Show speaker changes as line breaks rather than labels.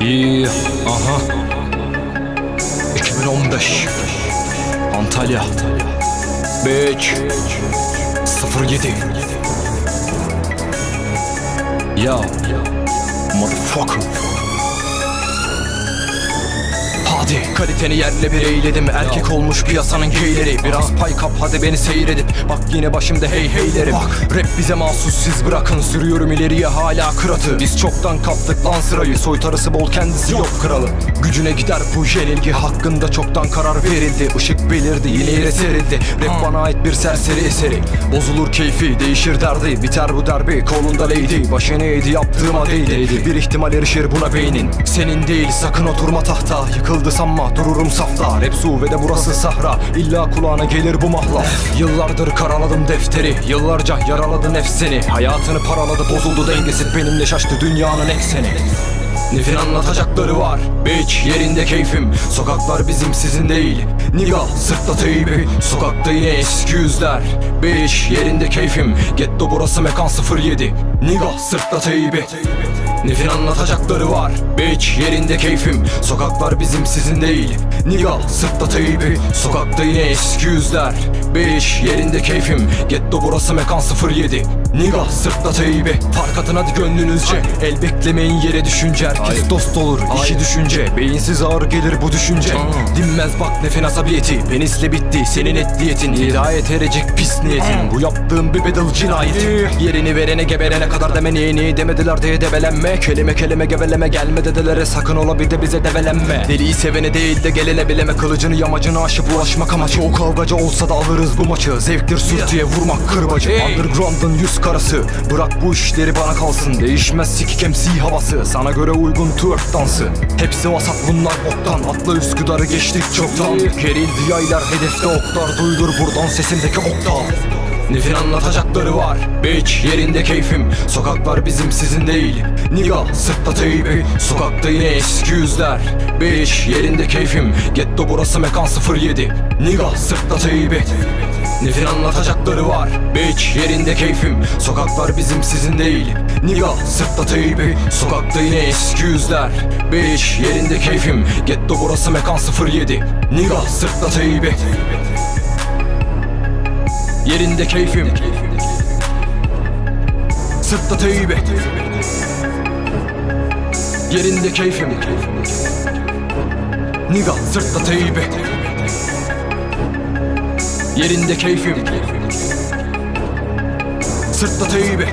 İyi, aha. 2015 Antalya. 5 07 Ya Motherfucker Hadi kaliteni yerle bir eyledim. Erkek olmuş piyasanın geyleri Biraz pay kap hadi beni seyredip Bak yine başımda hey heylerim. Bak. Rap bize mahsus siz bırakın. Sürüyorum ileriye hala kıratı. Biz çoktan kaptık lan sırayı. Soytarısı bol kendisi yok kralı. Gücüne gider bu yenilgi. Hakkında çoktan karar verildi. Işık belirdi yine yere serildi. Rap bana ait bir serseri eseri. Bozulur keyfi değişir derdi. Biter bu derbi kolunda lady. Başını eğdi yaptığıma değdi. Bir ihtimal erişir buna beynin. Senin değil sakın oturma tahta. Yıkıldı sanma dururum safta. Rap su ve de burası sahra. İlla kulağına gelir bu mahla. Yıllardır karaladım defteri. Yıllarca yaraladı nefsini. Hayatını paraladı bozuldu dengesi. Benimle şaştı dünyanın ekseni. Nefin anlatacakları var. Bitch yerinde keyfim. Sokaklar bizim sizin değil. Niga sırtla teybi. Sokakta yine eski yüzler. Bitch yerinde keyfim. Getto burası mekan 07 Niga sırtla teybi Nefin anlatacakları var. Bitch yerinde keyfim. Sokaklar bizim sizin değil. Niga sırtla teybi Sokakta yine eski yüzler. Bitch yerinde keyfim. Getto burası mekan 07 Niga sırtla teybi. Fark atın hadi gönlünüzce. El beklemeyin yere düşünce. Herkes dost olur işi düşünce. Beyinsiz ağır gelir bu düşünce. Dinmez bak nefin asabiyeti. Penisle bitti senin et diyetin Hidayet erecek pis niyetin. Bu yaptığım bir bedel cinayeti Yerini verene geberene kadar deme niye niye demediler diye debelenme. Kelime kelime geveleme gelme dedelere sakın ola bir de bize develenme Deliyi sevene değil de gelene bileme. Kılıcını yamacını aşıp ulaşmak amaç Çoğu kavgacı olsa da alırız bu maçı. Zevktir sürtüye vurmak kırbacı. Underground'ın yüz karası. Bırak bu işleri bana kalsın. Değişmez sikik MC havası. Sana göre uygun twerk dansı. Hepsi vasat bunlar boktan. Atla Üsküdar'ı geçtik çoktan. Gerildi yaylar hedefte oklar Duydur buradan sesimdeki oktav. Nefin anlatacakları var. Bitch yerinde keyfim. Sokaklar bizim sizin değil. Niga sırtla teybi. Sokakta yine eski yüzler. Bitch yerinde keyfim. Getto burası mekan 07 Niga sırtla teybi Nefin anlatacakları var. Bitch yerinde keyfim. Sokaklar bizim sizin değil. Niga sırtla teybi Sokakta yine eski yüzler. Bitch yerinde keyfim. Getto burası mekan 07 Niga sırtla teybi Yerinde keyfim. Sırtta teybi Yerinde keyfim. Niga sırtta teybi Yerinde keyfim. Sırtta teybi